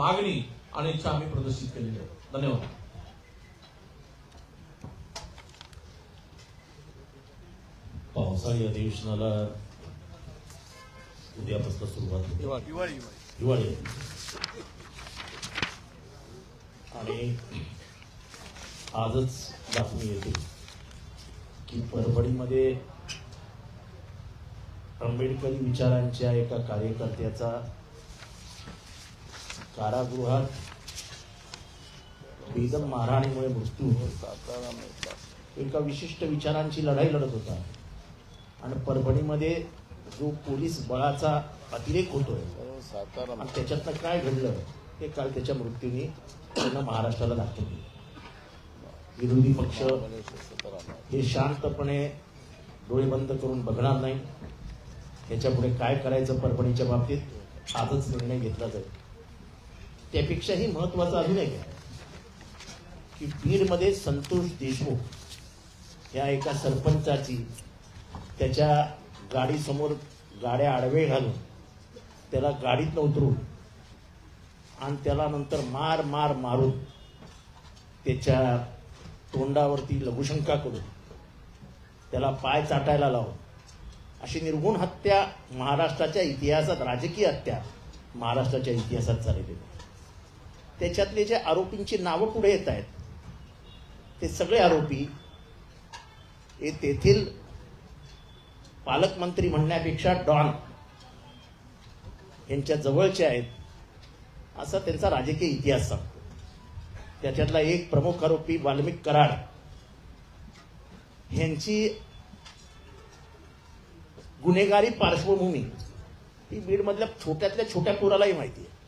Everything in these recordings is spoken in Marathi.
मागणी आणि इच्छा आम्ही प्रदर्शित केलेली आहे. धन्यवाद. पावसाळी अधिवेशनाला उद्यापासून सुरुवात होते. हिवाळी आणि आजच बातमी येते की परभणीमध्ये आंबेडकरी विचारांच्या एका कार्यकर्त्याचा कारागृहात बेदम मारहाणीमुळे मृत्यू एका विशिष्ट विचारांची लढाई लढत होता. आणि परभणीमध्ये जो पोलीस बळाचा अतिरेक होतोय आणि त्याच्यातनं काय घडलं हे काल त्याच्या मृत्यूने त्यांना महाराष्ट्राला दाखवले विरोधी पक्ष हे शांतपणे डोळे बंद करून बघणार नाही. याच्यापुढे काय करायचं परभणीच्या बाबतीत आजच निर्णय घेतला जाईल. त्यापेक्षाही महत्वाचं अजून एक आहे की बीडमध्ये संतोष देशमुख या एका सरपंचाची त्याच्या गाडीसमोर गाड्या आडवे घालून त्याला गाडीत उतरून आणि त्याला नंतर मार मार मारून त्याच्या तोंडावरती लघुशंका करून त्याला पाय चाटायला लावून अशी निर्गुण हत्या महाराष्ट्राच्या इतिहासात राजकीय हत्या महाराष्ट्राच्या इतिहासात झालेली आहे. त्याच्यातले जे आरोपींची नावं पुढे येत आहेत ते सगळे आरोपी हे तेथील पालकमंत्री म्हणण्यापेक्षा डॉन यांच्या जवळचे आहेत असा त्यांचा राजकीय इतिहास सांगतो. त्याच्यातला एक प्रमुख आरोपी वाल्मिक कराड यांची गुन्हेगारी पार्श्वभूमी ही बीडमधल्या छोट्यातल्या छोट्या पोरालाही माहिती आहे.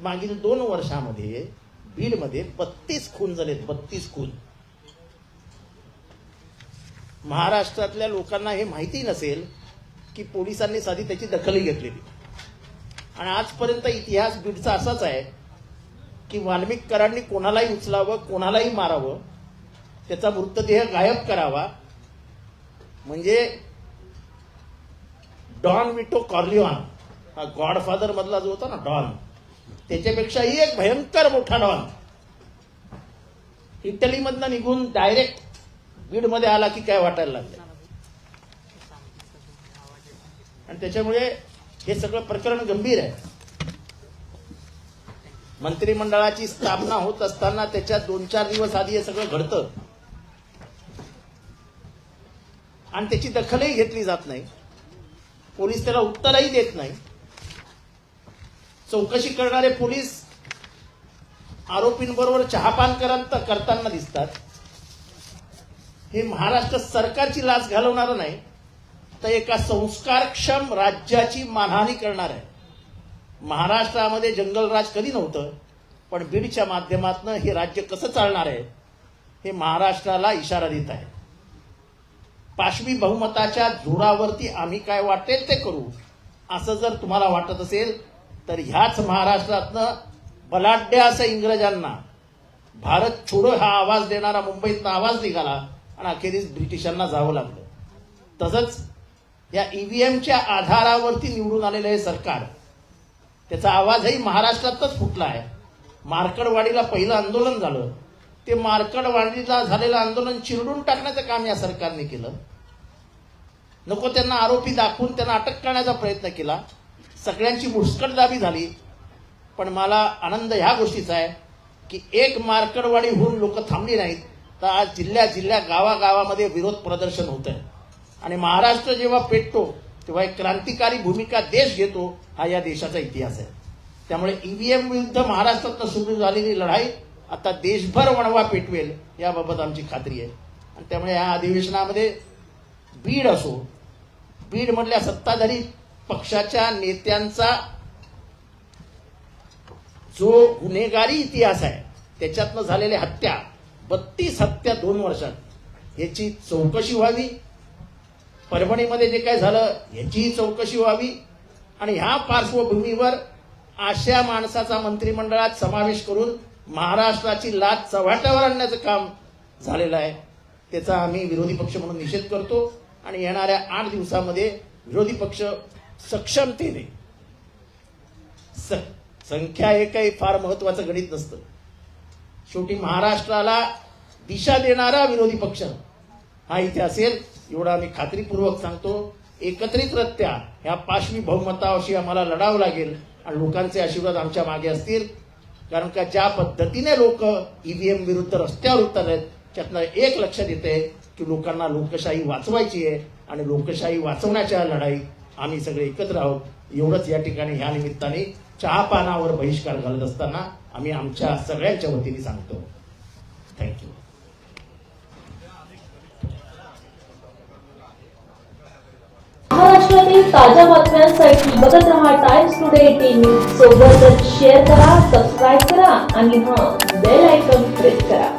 मागील दोन वर्षामध्ये बीडमध्ये बत्तीस खून झालेत बत्तीस खून. महाराष्ट्रातल्या लोकांना हे माहिती नसेल की पोलिसांनी साधी त्याची दखलही घेतलेली. आणि आजपर्यंत इतिहास बीडचा असाच आहे की वाल्मिककरांनी कोणालाही उचलावं कोणालाही मारावं त्याचा मृतदेह गायब करावा. म्हणजे डॉन विटो कॉर्लिऑन हा गॉडफादर मधला जो होता ना डॉन त्याच्यापेक्षाही एक भयंकर मोठा डॉन. इटलीमधनं निघून डायरेक्ट बीडमध्ये आला की काय वाटायला लागलं आणि त्याच्यामुळे हे सगळं प्रकरण गंभीर आहे. मंत्रिमंडळाची स्थापना होत असताना त्याच्या दोन चार दिवस आधी हे सगळं घडतं. आणि त्याची दखलही घेतली जात नाही. पोलीस त्याला उत्तरही देत नाही. चौकशी करणारे पोलीस आरोपींबरोबर चहापान करंत करताना दिसतात. हे महाराष्ट्र सरकारची लाच घालवणार नाही तर एका संस्कारक्षम राज्याची मानहानी करणार आहे. महाराष्ट्रामध्ये जंगलराज कधी नव्हतं पण बीडच्या माध्यमातून हे राज्य कसं चालणार आहे हे महाराष्ट्राला इशारा देत आहे. पाशवी बहुमताच्या जोरावरती आम्ही काय वाटेल ते करू असं जर तुम्हाला वाटत असेल तर ह्याच महाराष्ट्रातनं बलाढ्य असं इंग्रजांना भारत छोडो हा आवाज देणारा मुंबईतनं आवाज निघाला आणि अखेरीस ब्रिटिशांना जावं लागलं. तसंच या ईव्हीएमच्या आधारावरती निवडून आलेलं हे सरकार त्याचा आवाजही महाराष्ट्रातच फुटला आहे. मार्कडवाडीला पहिलं आंदोलन झालं. ते मार्कडवाडीला झालेलं आंदोलन चिरडून टाकण्याचं काम या सरकारने केलं. नको त्यांना आरोपी दाखवून त्यांना अटक करण्याचा प्रयत्न केला. सगळ्यांची मुस्कटदाबी झाली. पण मला आनंद ह्या गोष्टीचा आहे की एक मार्कडवाडी होऊन लोक थांबली नाहीत तर आज जिल्ह्या जिल्ह्या गावागावामध्ये विरोध प्रदर्शन होत आहे आणि महाराष्ट्र जेव्हा पेटतो तेव्हा एक क्रांतिकारी भूमिका देश घेतो हा या देशाचा इतिहास आहे. त्यामुळे ईव्हीएम विरुद्ध महाराष्ट्रात सुरू झालेली लढाई आता देशभर वणवा पेटवेल याबाबत आमची खात्री आहे. आणि त्यामुळे या अधिवेशनामध्ये बीड असो बीड म्हटल्या सत्ताधारी पक्षाच्या नेत्यांचा जो गुन्हेगारी इतिहास आहे त्याच्यातनं झालेल्या हत्या बत्तीस हत्या दोन वर्षात याची चौकशी व्हावी. परभणीमध्ये जे काय झालं याचीही चौकशी व्हावी. आणि ह्या पार्श्वभूमीवर अशा माणसाचा मंत्रिमंडळात समावेश करून महाराष्ट्राची लाच चव्हाट्यावर आणण्याचं काम झालेलं आहे. त्याचा आम्ही विरोधी पक्ष म्हणून निषेध करतो. आणि येणाऱ्या आठ दिवसामध्ये विरोधी पक्ष सक्षमतेने. स- संख्या हे काही फार महत्वाचं गणित नसतं. शेवटी महाराष्ट्राला दिशा देणारा विरोधी पक्ष हा इथे असेल एवढा आम्ही खात्रीपूर्वक सांगतो. एकत्रितरित्या ह्या पाशवी बहुमताशी आम्हाला लढावं लागेल आणि लोकांचे आशीर्वाद आमच्या मागे असतील. कारण का ज्या पद्धतीने लोक ईव्हीएम विरुद्ध रस्त्यावर उतरत आहेत त्यातनं एक लक्षात येते की लोकांना लोकशाही वाचवायची आहे आणि लोकशाही वाचवण्याच्या लढाईत आम्ही सगळे एकत्र आहोत. एवढंच या ठिकाणी ह्या निमित्ताने चहापानावर बहिष्कार घालत असताना आम्ही आमच्या सगळ्यांच्या वतीने सांगतो. थँक्यू महाराष्ट्रातील ताज्या बातम्यांसाठी बघत रहा टाइम्स टुडे टीव्ही सोबतच शेअर करा सबस्क्राईब करा आणि हा बेल आयकॉन प्रेस करा.